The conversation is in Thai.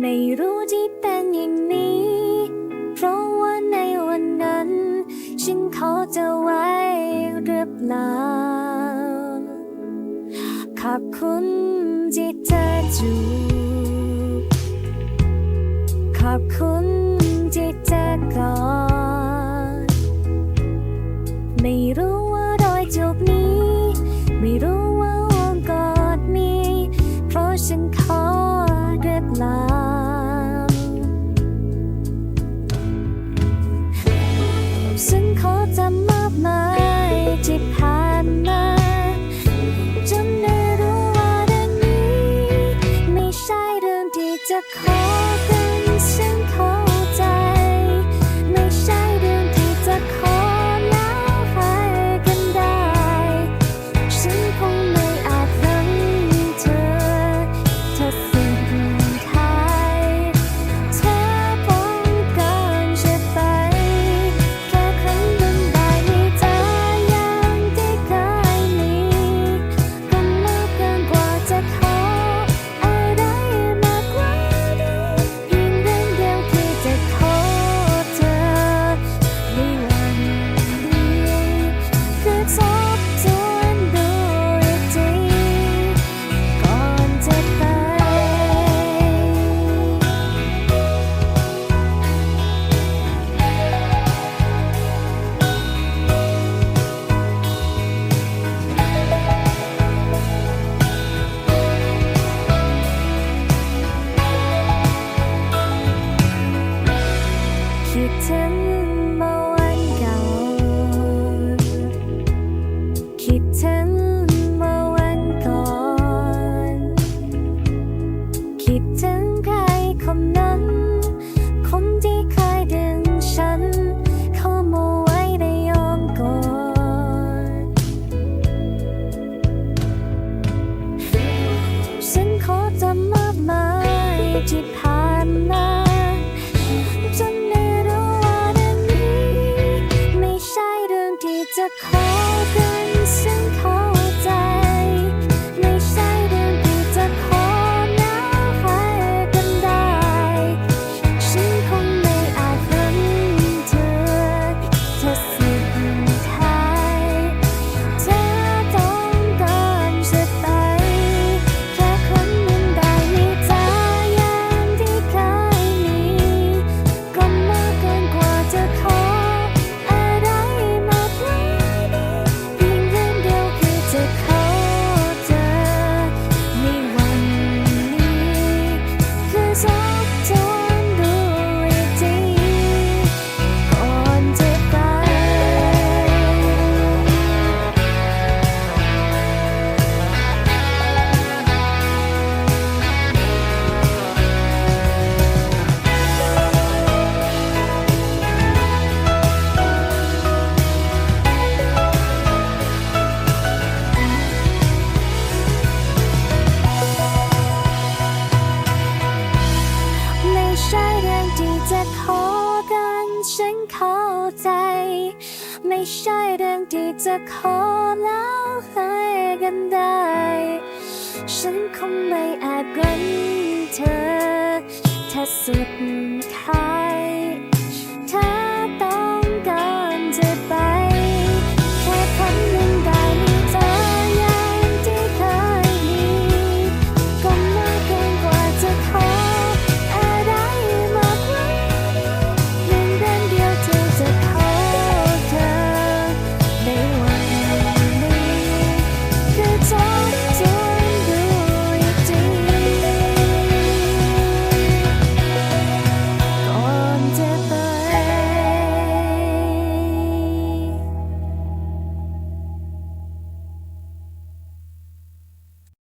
ไม่รู้ที่เป็นอย่างนี้ เพราะว่าในวันนั้น ฉันเขาจะไว้หรือเปล่าขอบคุณที่เธอจู you addicted ไม่ใช่เรื่องที่จะขอกันฉันเข้าใจ ไม่ใช่เรื่องที่จะขอแล้วให้กันได้ ฉันคงไม่อาจรันเธอถ้าสุด